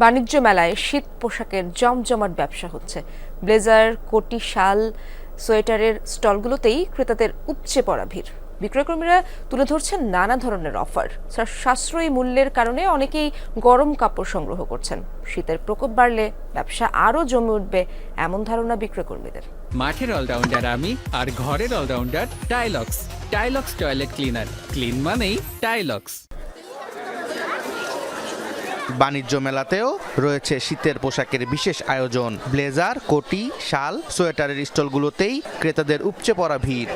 বাণিজ্য মেলায় শীত পোশাকের জমজমাট ব্যবসা হচ্ছে। ব্লেজার, কোটি শাল, সোয়েটারের স্টলগুলোতেই ক্রেতাদের উপচে পড়া ভিড়। বিক্রয়কর্মীরা তুলে ধরছেন নানা ধরনের অফার। সাশ্রয়ী মূল্যের কারণে অনেকেই গরম কাপড় সংগ্রহ করছেন। শীতের প্রকোপ বাড়লে ব্যবসা আরও জমে উঠবে এমন ধারণা বিক্রয়কর্মীদের। মাঠের অলরাউন্ডার আমি আর ঘরের allrounder Tylox. Tylox toilet cleaner. Clean মানেই টাইলক্স। বাণিজ্য মেলাতেও রয়েছে শীতের পোশাকের বিশেষ আয়োজন। ব্লেজার কোটি শাল সোয়েটারের স্টলগুলোতেই ক্রেতাদের উপচে পড়া ভিড়।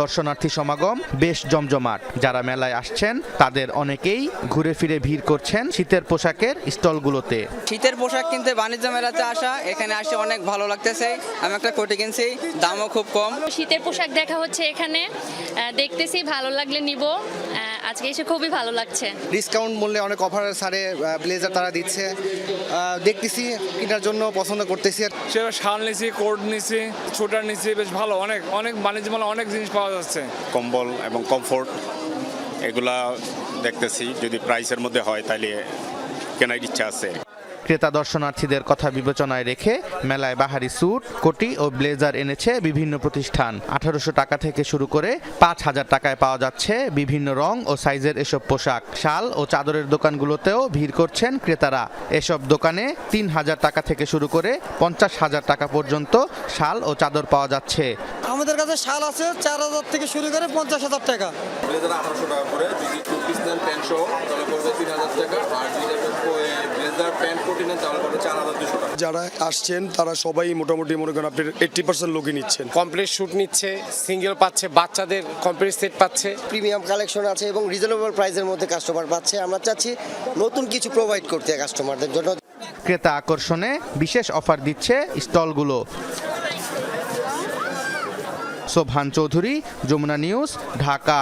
দর্শনার্থী সমাগম বেশ জমজমাট। যারা মেলায় আসছেন তাদের অনেকেই ঘুরে ফিরে ভিড় করছেন শীতের পোশাকের স্টলগুলোতে। শীতের পোশাক কিনতে বাণিজ্য মেলাতে আসা এখানে আসে অনেক ভালো লাগতেছে। আমি একটা কোটি কিনছি দামও খুব কম। শীতের পোশাক দেখা হচ্ছে এখানে। দেখতেছি ভালো লাগলে নিব। আজকে এসে খুবই ভালো লাগছে। ডিসকাউন্ট মূল্যে অনেক অফার সারে ব্লেজার তারা দিচ্ছে। দেখতেছি কেনার জন্য পছন্দ করতেছি। সেটা শাল নিছি কোট নিছি ছোটার নিছি বেশ ভালো। অনেক অনেক বাণিজ্য মেলা অনেক জিনিস পাওয়া যাচ্ছে। কম্বল এবং কমফোর্ট এগুলা দেখতেছি। যদি প্রাইসের মধ্যে হয় তাহলে কেনার ইচ্ছা আছে। ক্রেতা দর্শনার্থীদের কথা বিবেচনায় রেখে মেলায় বাহারি স্যুট কোটি ও ব্লেজার এনেছে বিভিন্ন প্রতিষ্ঠান। আঠারোশো টাকা থেকে শুরু করে পাঁচ হাজার টাকায় পাওয়া যাচ্ছে বিভিন্ন রং ও সাইজের এসব পোশাক। শাল ও চাদরের দোকানগুলোতেও ভিড় করছেন ক্রেতারা। এসব দোকানে তিন হাজার টাকা থেকে শুরু করে পঞ্চাশ হাজার টাকা পর্যন্ত শাল ও চাদর পাওয়া যাচ্ছে। আমাদের কাছে শাল আছে চার হাজার থেকে শুরু করে পঞ্চাশ হাজার টাকা। ব্লেজার আঠারোশো টাকা করে যদি টু পিস নেন প্যান্ট তাহলে পড়বে তিন হাজার টাকা। আর যদি ব্লেজার প্যান্ট কোটি নেন চার হাজার দুশো টাকা। যারা আসছেন তারা সবাই মোটামুটি মনে করেন আপনি এইট্টি পার্সেন্ট লোকই নিচ্ছেন। কমপ্লিট শ্যুট নিচ্ছে সিঙ্গেল পাচ্ছে বাচ্চাদের কমপ্লিট সেট পাচ্ছে। প্রিমিয়াম কালেকশন আছে এবং রিজনেবল প্রাইসের মধ্যে কাস্টমার পাচ্ছে। আমরা চাচ্ছি নতুন কিছু প্রোভাইড করতে কাস্টমারদের জন্য। ক্রেতা আকর্ষণে বিশেষ অফার দিচ্ছে স্টলগুলো। সোভান চৌধুরী যমুনা নিউজ ঢাকা।